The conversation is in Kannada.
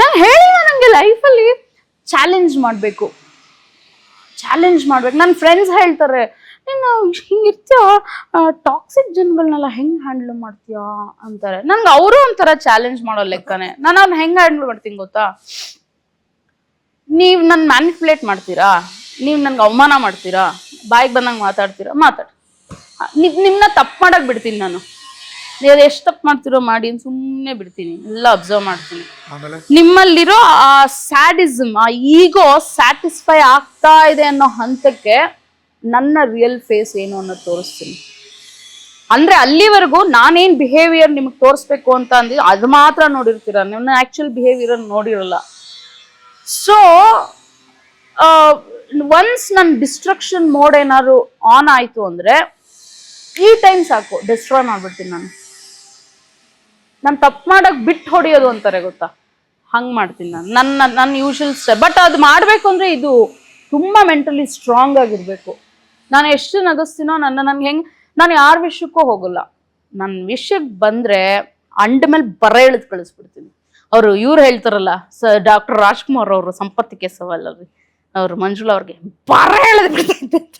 ನಾನು ಹೇಳಿಲ್ಲ ನನಗೆ ಲೈಫಲ್ಲಿ ಚಾಲೆಂಜ್ ಮಾಡಬೇಕು. ಚಾಲೆಂಜ್ ಮಾಡ್ಬೇಕು. ನನ್ನ ಫ್ರೆಂಡ್ಸ್ ಹೇಳ್ತಾರೆ, ನೀನು ಹಿಂಗಿರ್ತೀಯೋ ಟಾಕ್ಸಿಕ್ ಜನಗಳನ್ನೆಲ್ಲ ಹೆಂಗೆ ಹ್ಯಾಂಡಲ್ ಮಾಡ್ತೀಯಾ? ಅಂತಾರೆ. ನನ್ಗೆ ಅವರು ಒಂಥರ ಚಾಲೆಂಜ್ ಮಾಡೋ ಲೆಕ್ಕನೆ. ನಾನು ಅವ್ನ ಹೆಂಗೆ ಹ್ಯಾಂಡಲ್ ಮಾಡ್ತೀನಿ ಗೊತ್ತಾ? ನೀವು ನನ್ನ ಮ್ಯಾನಿಪ್ಯುಲೇಟ್ ಮಾಡ್ತೀರಾ? ನೀವು ನನ್ಗೆ ಅವಮಾನ ಮಾಡ್ತೀರಾ? ಬಾಯಿಗೆ ಬಂದಂಗೆ ಮಾತಾಡ್ತೀರಾ? ಮಾತಾಡಿ. ನಿಮ್ ನಿಮ್ಮನ್ನ ತಪ್ಪು ಮಾಡಕ್ಕೆ ಬಿಡ್ತೀನಿ ನಾನು. ನೀವು ಎಷ್ಟು ತಪ್ಪು ಮಾಡ್ತಿರೋ ಮಾಡಿ ಸುಮ್ಮನೆ ಬಿಡ್ತೀನಿ ಎಲ್ಲ ಅಬ್ಸರ್ವ್ ಮಾಡ್ತೀನಿ. ನಿಮ್ಮಲ್ಲಿರೋ ಆ ಸ್ಯಾಡಿಸಮ್ ಆ ಈಗೋ ಸ್ಯಾಟಿಸ್ಫೈ ಆಗ್ತಾ ಇದೆ ಅನ್ನೋ ಹಂತಕ್ಕೆ ನನ್ನ ರಿಯಲ್ ಫೇಸ್ ಏನು ಅನ್ನೋದು ತೋರಿಸ್ತೀನಿ. ಅಂದ್ರೆ ಅಲ್ಲಿವರೆಗೂ ನಾನೇನ್ ಬಿಹೇವಿಯರ್ ನಿಮ್ಗೆ ತೋರಿಸ್ಬೇಕು ಅಂತ ಅಂದಿದ್ದು ಅದು ಮಾತ್ರ ನೋಡಿರ್ತೀರ ನಿಮ್ಮ ಆಕ್ಚುಲ್ ಬಿಹೇವಿಯರ್ ನೋಡಿರಲ್ಲ. ಸೊ ಒನ್ಸ್ ನನ್ನ ಡಿಸ್ಟ್ರಕ್ಷನ್ ಮೋಡ್ ಏನಾದ್ರು ಆನ್ ಆಯ್ತು ಅಂದ್ರೆ ಈ ಟೈಮ್ ಸಾಕು ಡಿಸ್ಟ್ರಾಯ್ ಮಾಡ್ಬಿಡ್ತೀನಿ ನಾನು. ನಾನು ತಪ್ಪು ಮಾಡೋಕ್ ಬಿಟ್ಟು ಹೊಡೆಯೋದು ಅಂತಾರೆ ಗೊತ್ತಾ? ಹಂಗ್ ಮಾಡ್ತೀನಿ ನಾನು. ನನ್ನ ನನ್ನ ಯೂಶುವಲ್ ಸ್ಟೆಪ್ ಬಟ್ ಅದು ಮಾಡಬೇಕು ಅಂದ್ರೆ ಇದು ತುಂಬಾ ಮೆಂಟಲಿ ಸ್ಟ್ರಾಂಗ್ ಆಗಿರ್ಬೇಕು. ನಾನು ಎಷ್ಟು ನಗಿಸ್ತೀನೋ ನನ್ನ ನನ್ಗೆ ಹೆಂಗ್, ನಾನು ಯಾರ ವಿಷಯಕ್ಕೂ ಹೋಗಲ್ಲ. ನನ್ನ ವಿಷಯಕ್ಕೆ ಬಂದ್ರೆ ಅಂಡ ಮೇಲೆ ಬರ ಎಳೆದು ಕಳಿಸ್ಬಿಡ್ತೀನಿ. ಅವರು, ಇವ್ರು ಹೇಳ್ತಾರಲ್ಲ, ಸ ಡಾಕ್ಟರ್ ರಾಜ್ಕುಮಾರ್ ಅವರು ಸಂಪತ್ತಿಗೆ ಸವಾಲ್ ರೀ. ಅವ್ರು ಮಂಜುಳ ಅವ್ರಿಗೆ ಬರ ಎಳೆದು ಬಿಡ್ತೈತೆ ಅಂತ.